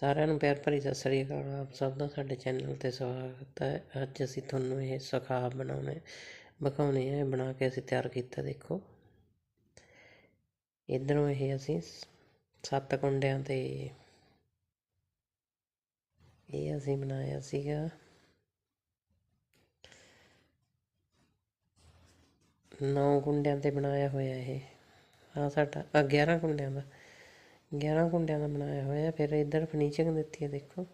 ਸਾਰਿਆਂ ਨੂੰ ਪਿਆਰ ਭਰੀ ਸਤਿ ਸ੍ਰੀ ਅਕਾਲ। ਆਪ ਸਭ ਦਾ ਸਾਡੇ ਚੈਨਲ ਤੇ ਸਵਾਗਤ ਹੈ। ਅੱਜ ਅਸੀਂ ਤੁਹਾਨੂੰ ਇਹ ਸਖਾਬ ਬਣਾਉਣੇ, ਵਿਖਾਉਣੇ ਆ। ਬਣਾ ਕੇ ਅਸੀਂ ਤਿਆਰ ਕੀਤਾ, ਦੇਖੋ। ਇਧਰੋਂ ਇਹ ਅਸੀਂ ਸੱਤ ਕੁੰਡਿਆਂ ਤੇ ਇਹ ਅਸੀਂ ਬਣਾਇਆ ਸੀਗਾ। ਨੌ ਕੁੰਡਿਆਂ ਤੇ ਬਣਾਇਆ ਹੋਇਆ ਇਹ। ਆ ਸਾਡਾ ਆ 11 ਕੁੰਡਿਆਂ ਦਾ। 11 ਕੁੰਡਿਆਂ ਦਾ ਬਣਾਇਆ ਹੋਇਆ ਫਿਰ ਇੱਧਰ ਫਿਨਿਸ਼ਿੰਗ ਦਿੱਤੀ ਹੈ, ਦੇਖੋ।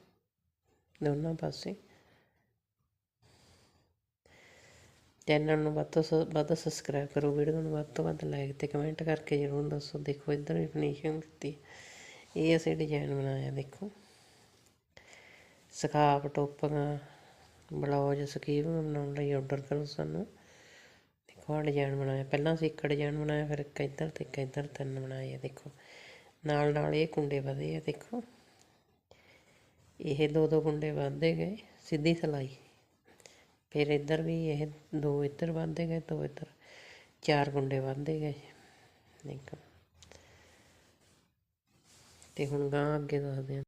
ਦੋਨਾਂ ਪਾਸੇ। ਚੈਨਲ ਨੂੰ ਵੱਧ ਤੋਂ ਸ- ਵੱਧ ਸਬਸਕ੍ਰਾਈਬ ਕਰੋ। ਵੀਡੀਓ ਨੂੰ ਵੱਧ ਤੋਂ ਵੱਧ ਲਾਈਕ ਤੇ ਕਮੈਂਟ ਕਰਕੇ ਜ਼ਰੂਰ ਦੱਸੋ। ਦੇਖੋ, ਇੱਧਰ ਵੀ ਫਿਨਿਸ਼ਿੰਗ ਦਿੱਤੀ। ਇਹ ਅਸੀਂ ਡਿਜ਼ਾਈਨ ਬਣਾਇਆ, ਦੇਖੋ। ਸਕਾਪ ਟੋਪਾਂ ਬਲਾਉਜ ਸਕੀਵ ਬਣਾਉਣ ਲਈ ਆਰਡਰ ਕਰੋ ਸਾਨੂੰ। ਦੇਖੋ ਆ ਡਿਜ਼ਾਈਨ ਬਣਾਇਆ। ਪਹਿਲਾਂ ਅਸੀਂ ਇੱਕ ਡਿਜ਼ਾਈਨ ਬਣਾਇਆ, ਫਿਰ ਇੱਕ ਇੱਧਰ ਤੇ ਇੱਕ ਇੱਧਰ ਤਿੰਨ ਬਣਾਏ ਦੇਖੋ। ਨਾਲ ਨਾਲ ਇਹ ਕੁੰਡੇ ਵਧੇ ਆ, ਦੇਖੋ। ਇਹ ਦੋ ਦੋ ਕੁੰਡੇ ਵਧਦੇ ਗਏ, ਸਿੱਧੀ ਸਲਾਈ। ਫਿਰ ਇੱਧਰ ਵੀ ਇਹ ਦੋ ਇੱਧਰ ਵਧਦੇ ਗਏ, ਦੋ ਇੱਧਰ ਚਾਰ ਕੁੰਡੇ ਵਧਦੇ ਗਏ। ਦੇਖੋ ਤੇ ਹੁਣ ਗਾਂ ਅੱਗੇ ਦੱਸਦੇ ਹਾਂ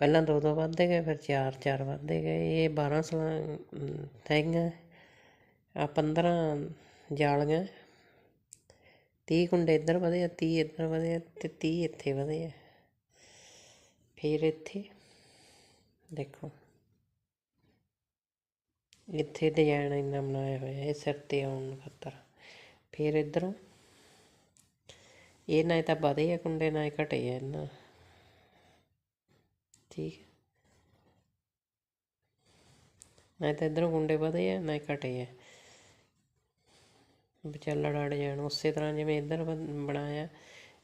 ਪਹਿਲਾਂ ਦੋ ਦੋ ਵਧਦੇ ਗਏ, ਫਿਰ ਚਾਰ ਚਾਰ ਵਧਦੇ ਗਏ। ਇਹ 12 ਸਲਾ ਥੈਂਗਾਂ ਆ 15 ਜਾਲੀਆਂ। ਤੀਹ ਕੁੰਡੇ ਇੱਧਰ ਵਧੇ ਆ, ਤੀਹ ਇੱਧਰ ਵਧੇ ਆ ਅਤੇ ਤੀਹ ਇੱਥੇ ਵਧੇ ਆ। ਫਿਰ ਇੱਥੇ, ਦੇਖੋ। ਇੱਥੇ ਡਿਜ਼ਾਈਨ ਇੰਨਾ ਬਣਾਇਆ ਹੋਇਆ ਇਹ ਸਿਰ ਤੇ ਆਉਣ ਖਾਤਰ। ਫਿਰ ਇੱਧਰੋਂ, ਇਹ ਨਾ ਤਾਂ ਵਧੇ ਆ ਕੁੰਡੇ, ਨਾ ਹੀ ਘਟੇ ਆ ਇਹਨਾਂ ਠੀਕ ਨਾ ਤਾਂ ਇੱਧਰੋਂ ਕੁੰਡੇ ਵਧੇ ਆ, ਨਾ ਹੀ ਘਟੇ ਆ। ਵਿਚਾਲੜ ਵਿਚਾਲਾ ਡਿਜ਼ਾਈਨ ਉਸੇ ਤਰ੍ਹਾਂ ਜਿਵੇਂ ਇੱਧਰ ਬਣ- ਬਣਾਇਆ,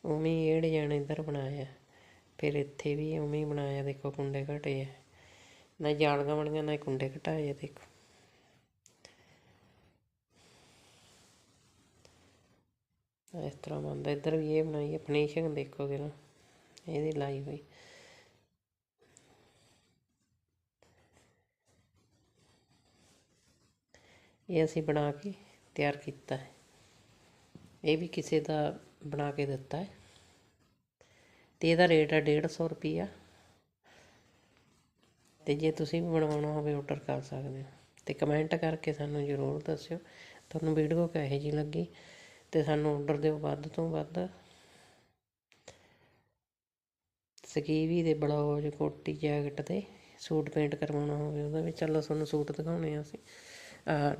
ਉਵੇਂ ਇਹ ਡਿਜ਼ਾਈਨ ਇੱਧਰ ਬਣਾਇਆ। ਫਿਰ ਇੱਥੇ ਵੀ ਉਵੇਂ ਬਣਾਇਆ, ਦੇਖੋ ਕੁੰਡੇ ਘਟੇ ਆ। ਨਾ ਜਾਲੀਆਂ ਬਣੀਆਂ, ਨਾ ਕੁੰਡੇ ਘਟਾਏ ਦੇਖੋ। ਇਸ ਤਰ੍ਹਾਂ ਬਣਦਾ, ਇੱਧਰ ਵੀ ਇਹ ਬਣਾਈ ਹੈ ਫਿਨਿਸ਼ਿੰਗ ਦੇਖੋਗੇ ਨਾ ਇਹਦੀ ਲਾਈ ਹੋਈ। ਇਹ ਅਸੀਂ ਬਣਾ ਕੇ ਤਿਆਰ ਕੀਤਾ ਹੈ। ਇਹ ਵੀ ਕਿਸੇ ਦਾ ਬਣਾ ਕੇ ਦਿੱਤਾ ਹੈ। ਤੇ ਇਹਦਾ ਰੇਟ ਹੈ 150 ਰੁਪਈਆ। ਤੇ ਜੇ ਤੁਸੀਂ ਵੀ ਬਣਵਾਉਣਾ ਹੋਵੇ ਆਰਡਰ ਕਰ ਸਕਦੇ ਹੋ। ਤੇ ਕਮੈਂਟ ਕਰਕੇ ਸਾਨੂੰ ਜ਼ਰੂਰ ਦੱਸਿਓ। ਤੁਹਾਨੂੰ ਵੀਡੀਓ ਕਿਹੋ ਜਿਹੀ ਲੱਗੀ? ਤੇ ਸਾਨੂੰ ਆਰਡਰ ਦਿਓ ਵੱਧ ਤੋਂ ਵੱਧ। ਸਕੀਵੀ ਦੇ ਬਲਾਉਜ ਕੋਟੀ ਜੈਕਟ ਤੇ ਸੂਟ ਪੇਂਟ ਕਰਵਾਉਣਾ ਹੋਵੇ ਉਹਦਾ ਵੀ ਚਲੋ ਤੁਹਾਨੂੰ ਸੂਟ ਦਿਖਾਉਣੇ ਆ ਅਸੀਂ।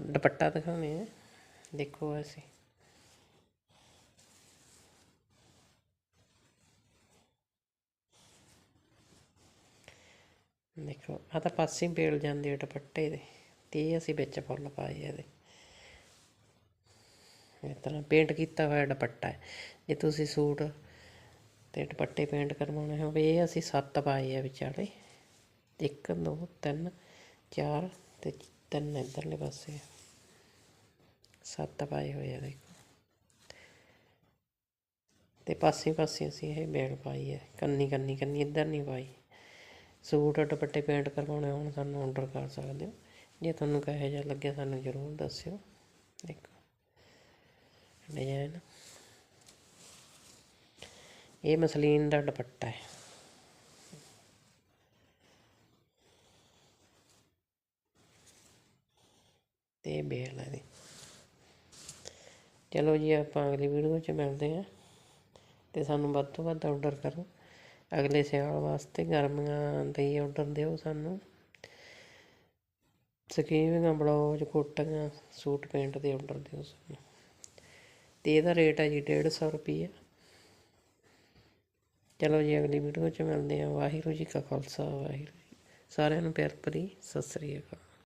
ਦੁਪੱਟਾ ਦਿਖਾਉਣੇ ਆ। ਦੇਖੋ ਅਸੀਂ। ਦੇਖੋ ਆ ਤਾਂ ਪਾਸੇ ਹੀ ਬੇਲ ਜਾਂਦੇ ਆ ਦੁਪੱਟੇ ਦੇ। ਤੇ ਇਹ ਅਸੀਂ ਵਿੱਚ ਫੁੱਲ ਪਾਏ ਆ ਇਹਦੇ। ਇਸ ਤਰ੍ਹਾਂ ਪੇਂਟ ਕੀਤਾ ਹੋਇਆ ਦੁਪੱਟਾ ਹੈ। ਜੇ ਤੁਸੀਂ ਸੂਟ ਤੇ ਦੁਪੱਟੇ ਪੇਂਟ ਕਰਵਾਉਣੇ ਹੋਵੇ, ਇਹ ਅਸੀਂ ਸੱਤ ਪਾਏ ਆ ਵਿਚਾਲੇ। ਇੱਕ, ਦੋ, ਤਿੰਨ, ਚਾਰ ਤੇ ਤਿੰਨ ਇੱਧਰਲੇ ਪਾਸੇ ਸੱਤ ਪਾਏ ਹੋਏ ਆ ਦੇਖੋ। ਤੇ ਪਾਸੇ ਪਾਸੇ ਅਸੀਂ ਇਹ ਬੇਲ ਪਾਈ ਹੈ ਕੰਨੀ ਕੰਨੀ ਕੰਨੀ ਇੱਧਰ ਨਹੀਂ ਪਾਈ। ਸੂਟ ਦੁਪੱਟੇ ਪੇਂਟ ਕਰਵਾਉਣੇ ਹੋਣ ਸਾਨੂੰ ਆਰਡਰ ਕਰ ਸਕਦੇ ਹੋ। ਜੇ ਤੁਹਾਨੂੰ ਕਹੇ ਜਿਹਾ ਲੱਗਿਆ ਸਾਨੂੰ ਜ਼ਰੂਰ ਦੱਸਿਓ। ਦੇਖੋ ਡਿਜ਼ਾਈਨ ਇਹ ਮਸਲੀਨ ਦਾ ਦੁਪੱਟਾ ਹੈ। ਤੇ ਬੇਲ ਹੈ ਦੀ ਚਲੋ ਜੀ, ਆਪਾਂ ਅਗਲੀ ਵੀਡੀਓ 'ਚ ਮਿਲਦੇ ਹਾਂ। ਤੇ ਸਾਨੂੰ ਵੱਧ ਤੋਂ ਵੱਧ ਆਰਡਰ ਕਰੋ। ਅਗਲੇ ਸਿਆਲ ਵਾਸਤੇ ਗਰਮੀਆਂ ਲਈ ਆਰਡਰ ਦਿਓ ਸਾਨੂੰ। ਸਕੀਵਿੰਗਾਂ ਬਲਾਉਜ ਕੋਟੀਆਂ, ਸੂਟ ਪੈਂਟ ਦੇ ਆਰਡਰ ਦਿਓ ਸਾਨੂੰ। ਤੇ ਇਹਦਾ ਰੇਟ ਹੈ ਜੀ 150 ਰੁਪਈਆ। ਚਲੋ ਜੀ, ਅਗਲੀ ਵੀਡੀਓ 'ਚ ਮਿਲਦੇ ਹਾਂ। ਵਾਹਿਗੁਰੂ ਜੀ ਕਾ ਖਾਲਸਾ, ਵਾਹਿਗੁਰੂ ਜੀ ਸਾਰਿਆਂ ਨੂੰ ਪਿਆਰ ਭਰੀ ਸਤਿ ਸ੍ਰੀ ਅਕਾਲ।